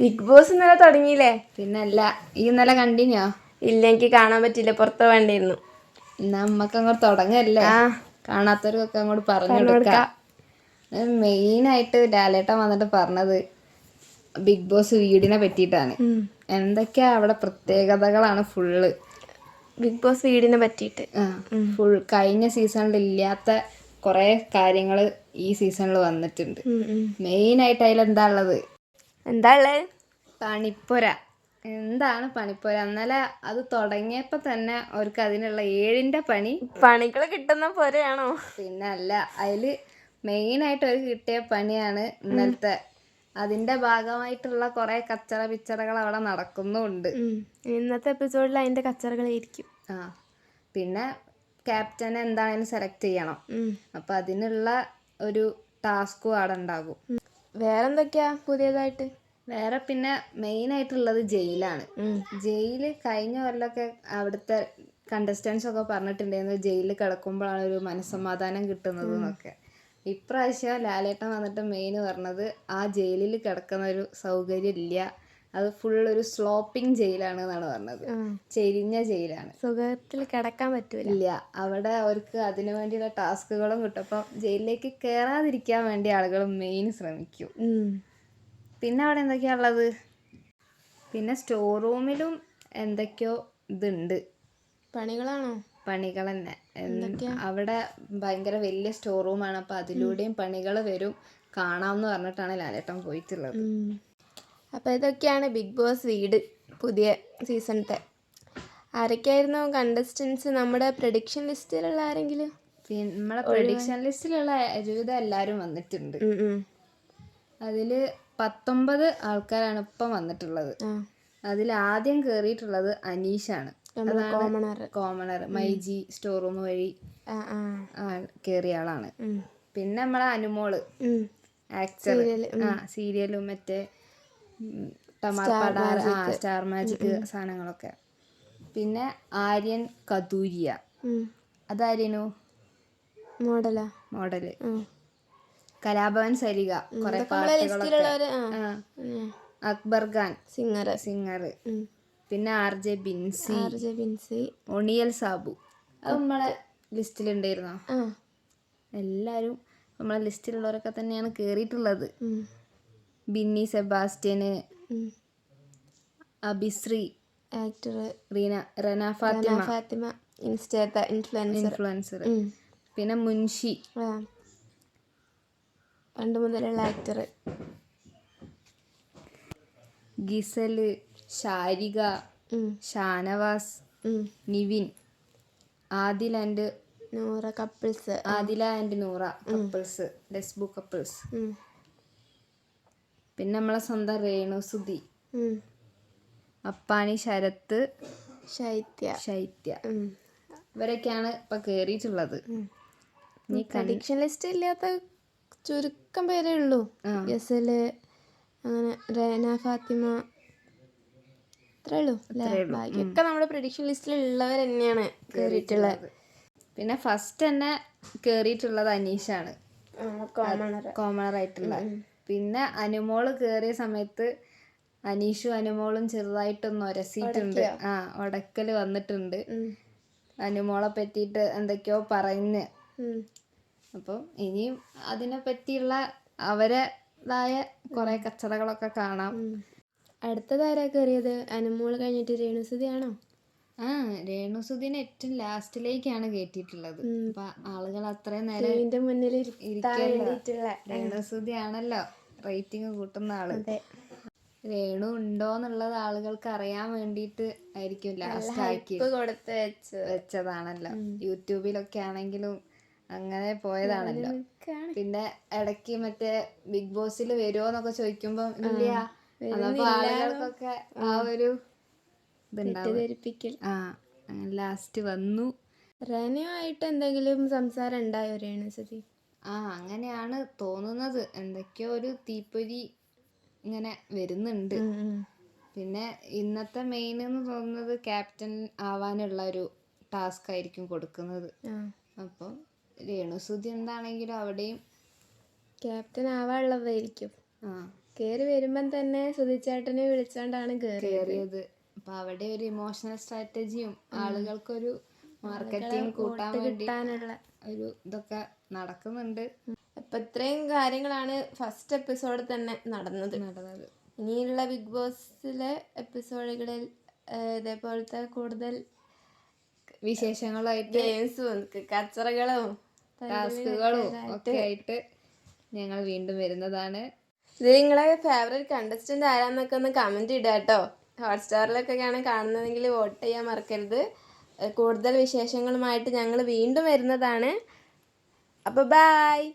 Big boss ഇന്നലെ തുടങ്ങിയില്ലേ? പിന്നല്ല ഈ ഇന്നലെ കണ്ടിന്യോ? ഇല്ല എനിക്ക് കാണാൻ പറ്റില്ല പുറത്ത് വേണ്ടിയിരുന്നു എന്നാ നമ്മക്ക് അങ്ങോട്ട് തുടങ്ങല്ലേ? കാണാത്തവർക്കൊക്കെ അങ്ങോട്ട് പറഞ്ഞു കൊടുക്കാം. മെയിൻ ആയിട്ട് ലാലേട്ടൻ വന്നിട്ട് പറഞ്ഞത് ബിഗ് ബോസ് വീടിനെ പറ്റിയിട്ടാണ്. എന്തൊക്കെയാ അവിടെ പ്രത്യേകതകളാണ് ഫുള്ള് ബിഗ് ബോസ് വീടിനെ പറ്റിയിട്ട്. ഫുൾ കഴിഞ്ഞ സീസണിൽ ഇല്ലാത്ത കുറെ കാര്യങ്ങൾ ഈ സീസണിൽ വന്നിട്ടുണ്ട്. മെയിൻ ആയിട്ട് അതിൽ എന്താ ഉള്ളത്? എന്താ ഉള്ളത് പണിപ്പുര. എന്താണ് പണിപ്പുര? എന്നാലെ അത് തുടങ്ങിയപ്പോ തന്നെ അവർക്ക് അതിനുള്ള ഏഴിന്റെ പണി. പണികൾ കിട്ടുന്ന പോരെയാണോ? പിന്നെ അല്ല അതിൽ മെയിൻ ആയിട്ട് അവർക്ക് കിട്ടിയ പണിയാണ് ഇന്നലത്തെ. അതിന്റെ ഭാഗമായിട്ടുള്ള കുറെ കച്ചറ പിച്ചറകൾ അവിടെ നടക്കുന്നുണ്ട്. ഇന്നത്തെ എപ്പിസോഡിൽ അതിന്റെ കച്ചറകളായിരിക്കും ആ. പിന്നെ ക്യാപ്റ്റനെ എന്താണെങ്കിലും സെലക്ട് ചെയ്യണം. അപ്പൊ അതിനുള്ള ഒരു ടാസ്കും അവിടെ ഉണ്ടാകും. വേറെന്തൊക്കെയാ പുതിയതായിട്ട്? വേറെ പിന്നെ മെയിൻ ആയിട്ടുള്ളത് ജയിലാണ്. ജയിൽ കഴിഞ്ഞ കൊല്ലമൊക്കെ അവിടുത്തെ കണ്ടസ്റ്റൻസ് ഒക്കെ പറഞ്ഞിട്ടുണ്ടായിരുന്നു ജയിലിൽ കിടക്കുമ്പോഴാണ് ഒരു മനസ്സമാധാനം കിട്ടുന്നത് എന്നൊക്കെ. ഇപ്രാവശ്യം ലാലേട്ടൻ വന്നിട്ട് മെയിൻ പറഞ്ഞത് ആ ജയിലിൽ കിടക്കുന്ന ഒരു സൗകര്യം ഇല്ല. അത് ഫുൾ ഒരു സ്ലോപ്പിംഗ് ജയിലാണ് എന്നാണ് പറഞ്ഞത്. ചെരിഞ്ഞ ജയിലാണ്. സുഖത്തിൽ കിടക്കാൻ പറ്റില്ല ഇല്ല. അവിടെ അവർക്ക് അതിനു വേണ്ടിയുള്ള ടാസ്കുകളും കിട്ടും. അപ്പം ജയിലിലേക്ക് കയറാതിരിക്കാൻ വേണ്ടി ആളുകൾ മെയിൻ ശ്രമിക്കും. പിന്നെ അവിടെ എന്തൊക്കെയാ ഉള്ളത്? പിന്നെ സ്റ്റോർ റൂമിലും എന്തൊക്കെയോ ഇതുണ്ട്. പണികളാണോ? പണികൾ തന്നെ. അവിടെ ഭയങ്കര വലിയ സ്റ്റോർ റൂമാണ് അപ്പൊ അതിലൂടെയും പണികൾ വരും. കാണാമെന്ന് പറഞ്ഞിട്ടാണ് ലാലേട്ടൻ പോയിട്ടുള്ളത്. അപ്പൊ ഇതൊക്കെയാണ് ബിഗ് ബോസ് വീട് പുതിയ സീസണത്തെ ആരൊക്കെയായിരുന്നു കണ്ടസ്റ്റൻസ് നമ്മുടെ പ്രഡിക്ഷൻ ലിസ്റ്റിലുള്ള ആരെങ്കിലും? നമ്മളെ പ്രഡിക്ഷൻ ലിസ്റ്റിലുള്ള ഒരുവിധം എല്ലാവരും വന്നിട്ടുണ്ട്. അതിൽ പത്തൊമ്പത് ആൾക്കാരാണ് ഇപ്പം വന്നിട്ടുള്ളത്. അതിൽ ആദ്യം കേറിയിട്ടുള്ളത് അനീഷാണ്. കോമണർ മൈജി സ്റ്റോർ റൂം വഴി കയറിയ ആളാണ്. പിന്നെ നമ്മളെ അനുമോൾ. ആക്ടർ ആ സീരിയലും മറ്റേ ടമാർ പടാർ ആ സ്റ്റാർ മാജിക് സാധനങ്ങളൊക്കെ. പിന്നെ ആര്യൻ കതൂരിയ. അതാര്യനു മോഡലാ? മോഡൽ. കലാഭവൻ സരിക കുറെ അക്ബർ ഖാൻ. സിംഗർ സിംഗർ പിന്നെ R J Binsi. R J Binsi. ഒണിയൽ Sabu. അത് നമ്മളെ ലിസ്റ്റിലുണ്ടായിരുന്നോ? ഉണ്ടായിരുന്നോ എല്ലാവരും നമ്മളെ ലിസ്റ്റിലുള്ളവരൊക്കെ തന്നെയാണ് കേറിയിട്ടുള്ളത്. ബിന്നി സെബാസ്റ്റ്യന്. Abhishree. Actor Reena Rana Fathima. Fathima. Insta influencer influencer പിന്നെ മുൻഷി. പണ്ട് മുതലുള്ള actor ഗിസൽ Sharika Shanavas Nivin Adil and Noora couples Adila and Noora couples ഡെസ്ബു couples പിന്നെ നമ്മളെ സ്വന്തം രേണു സുധി. അപ്പാണി ശരത്ത് ശൈത്യ. ശൈത്യ. ഇവരൊക്കെയാണ് ഇപ്പൊ കേറിയിട്ടുള്ളത്. ലിസ്റ്റ് ഇല്ലാത്ത ചുരുക്കം പേരേ ഉള്ളൂ. ഗസൽ അങ്ങനെ റേന ഫാത്തിമ അത്രേ ഉള്ളൂ ബാക്കിയൊക്കെ നമ്മുടെ പ്രഡിക്ഷൻ ലിസ്റ്റിൽ ഉള്ളവർ തന്നെയാണ് കയറിയിട്ടുള്ളത് പിന്നെ ഫസ്റ്റ് തന്നെ കേറിയിട്ടുള്ളത് അനീഷാണ്. കോമണർ. കോമണർ ആയിട്ടുള്ള പിന്നെ അനുമോൾ കേറിയ സമയത്ത് അനീഷും അനുമോളും ചെറുതായിട്ടൊന്ന് ഒരസിയിട്ടുണ്ട്. ആ ഉടക്കൽ വന്നിട്ടുണ്ട്. അനുമോളെ പറ്റിയിട്ട് എന്തൊക്കെയോ പറഞ്ഞ് അപ്പം ഇനിയും അതിനെ പറ്റിയുള്ള അവരുടേതായ കുറെ കച്ചറകളൊക്കെ കാണാം. അടുത്തതാരാ കയറിയത് അനുമോൾ കഴിഞ്ഞിട്ട് രേണുസുതി ആണോ ആ രേണുസുദിനെ ഏറ്റവും ലാസ്റ്റിലേക്കാണ് കേട്ടിട്ടുള്ളത് അപ്പൊ ആളുകൾ അത്രയും നേരം മുന്നിൽ രേണുസുതി ആണല്ലോ റേറ്റിംഗ് കൂട്ടുന്ന ആൾ. രേണു ഉണ്ടോന്നുള്ളത് ആളുകൾക്ക് അറിയാൻ വേണ്ടിയിട്ട് ആയിരിക്കും ലാസ്റ്റ് ആക്കി വെച്ചതാണല്ലോ. യൂട്യൂബിലൊക്കെ ആണെങ്കിലും അങ്ങനെ പോയതാണല്ലോ. പിന്നെ ഇടയ്ക്ക് മറ്റേ ബിഗ് ബോസിൽ വരുമോ എന്നൊക്കെ ചോദിക്കുമ്പോ ഇല്ല ആളുകൾക്കൊക്കെ ആ ഒരു തെറ്റിദ്ധരിപ്പിക്കൽ. ആ അങ്ങനെ ലാസ്റ്റ് വന്നു. റേനയുമായിട്ട് എന്തെങ്കിലും സംസാരം ഉണ്ടായോ രേണുസുതി ആ അങ്ങനെയാണ് തോന്നുന്നത്. എന്തൊക്കെയോ ഒരു തീപ്പൊരി ഇങ്ങനെ വരുന്നുണ്ട്. പിന്നെ ഇന്നത്തെ മെയിൻ എന്ന് തോന്നുന്നത് ക്യാപ്റ്റൻ ആവാനുള്ള ഒരു ടാസ്ക് ആയിരിക്കും കൊടുക്കുന്നത് അപ്പം രേണുസുതി എന്താണെങ്കിലും അവിടെയും ക്യാപ്റ്റൻ ആവാനുള്ളതായിരിക്കും. ആ. കയറി വരുമ്പം തന്നെ സുധിച്ചേട്ടനെ വിളിച്ചോണ്ടാണ് കയറിയത് അപ്പൊ അവിടെ ഒരു ഇമോഷണൽ സ്ട്രാറ്റജിയും ആളുകൾക്കൊരു മാർക്കറ്റിംഗ് കൂട്ടാൻ വേണ്ടി കിട്ടാനുള്ള ഒരു ഇതൊക്കെ നടക്കുന്നുണ്ട്. അപ്പൊ ഇത്രയും കാര്യങ്ങളാണ് ഫസ്റ്റ് എപ്പിസോഡ് തന്നെ നടന്നത്. നടന്നത്. ഇനിയുള്ള ബിഗ് ബോസിലെ എപ്പിസോഡുകളിൽ ഇതേപോലത്തെ കൂടുതൽ വിശേഷങ്ങളായിട്ട് ഗെയിംസും കച്ചറകളും ടാസ്കുകളും ഒക്കെ ആയിട്ട് ഞങ്ങൾ വീണ്ടും വരുന്നതാണ്. ഇത് നിങ്ങളെ ഫേവറേറ്റ് കണ്ടസ്റ്റന്റ് ആരാന്നൊക്കെ ഒന്ന് കമന്റ് ഇടുക കേട്ടോ. ഹോട്ട്സ്റ്റാറിലൊക്കെയാണ് കാണുന്നതെങ്കിൽ വോട്ട് ചെയ്യാൻ മറക്കരുത്. കൂടുതൽ വിശേഷങ്ങളുമായിട്ട് ഞങ്ങൾ വീണ്ടും വരുന്നതാണ്. അപ്പോൾ ബായ്